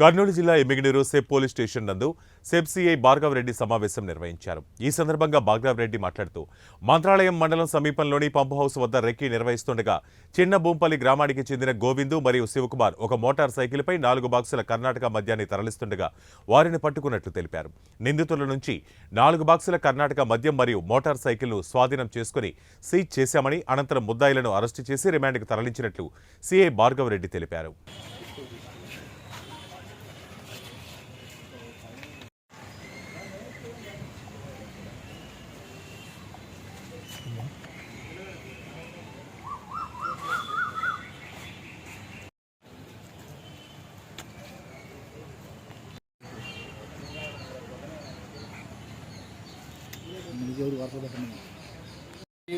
కర్నూలు జిల్లా Emmiganur SEB police station నందు SEB CI Bhargav Reddy సమావేశం నిర్వహించారు. ఈ సందర్భంగా భార్గవరెడ్డి మాట్లాడుతూ మంత్రాలయం మండలం సమీపంలోని పంప్ హౌస్ వద్ద రెక్కీ నిర్వహిస్తుండగా చిన్న భూంపల్లి గ్రామానికి చెందిన గోవిందు మరియు శివకుమార్ ఒక మోటార్ సైకిల్పై నాలుగు బాక్సుల కర్ణాటక మద్యాన్ని తరలిస్తుండగా వారిని పట్టుకున్నట్లు తెలిపారు. నిందితుల నుంచి నాలుగు బాక్సుల కర్ణాటక మద్యం మరియు మోటార్ సైకిల్ను స్వాధీనం చేసుకుని సీజ్ చేశామని అనంతరం ముద్దాయిలను అరెస్టు చేసి రిమాండ్కు తరలించినట్లు సిఐ భార్గవరెడ్డి తెలిపారు.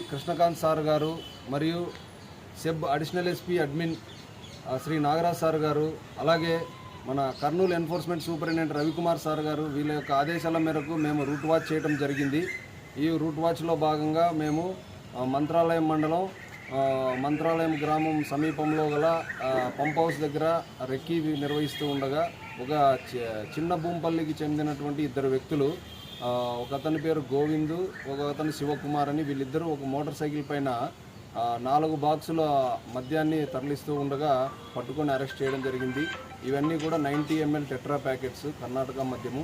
కృష్ణకాంత్ సార్ గారు మరియు SEB additional SP admin Shri Nagaraj sir garu అలాగే మన Kurnool enforcement superintendent Ravikumar sir garu వీళ్ళ యొక్క ఆదేశాల మేరకు మేము రూట్ వాచ్ చేయడం జరిగింది. ఈ రూట్ వాచ్లో భాగంగా మేము మంత్రాలయం మండలం మంత్రాలయం గ్రామం సమీపంలో గల పంప్ హౌస్ దగ్గర రెక్కీ నిర్వహిస్తూ ఉండగా ఒక చి- చిన్న భూంపల్లికి చెందినటువంటి ఇద్దరు వ్యక్తులు ఒక అతని పేరు గోవిందు ఒక అతను శివకుమార్ అని వీళ్ళిద్దరూ ఒక మోటార్ సైకిల్ పైన నాలుగు బాక్సుల మద్యాన్ని తరలిస్తూ ఉండగా పట్టుకొని అరెస్ట్ చేయడం జరిగింది. ఇవన్నీ కూడా ninety ML tetra packets Karnataka మద్యము.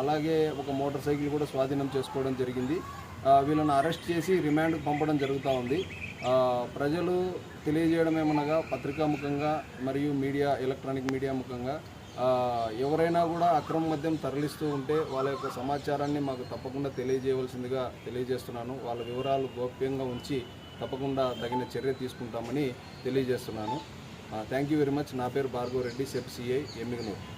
అలాగే ఒక మోటార్ సైకిల్ కూడా స్వాధీనం చేసుకోవడం జరిగింది. వీళ్ళను వీళ్ళని అరెస్ట్ చేసి రిమాండ్కు పంపడం జరుగుతూ ఉంది. ప్రజలు తెలియజేయడం ఏమనగా పత్రికాముఖంగా మరియు మీడియా ఎలక్ట్రానిక్ మీడియా ముఖంగా ఎవరైనా కూడా అక్రమ మద్యం తరలిస్తూ ఉంటే వాళ్ళ యొక్క సమాచారాన్ని మాకు తప్పకుండా తెలియజేయవలసిందిగా తెలియజేస్తున్నాను. వాళ్ళ వివరాలు గోప్యంగా ఉంచి తప్పకుండా తగిన చర్య తీసుకుంటామని తెలియజేస్తున్నాను. థ్యాంక్ యూ వెరీ మచ్ నా పేరు భార్గవ రెడ్డి సెప్ సిఐ ఎమ్మిగనూరు.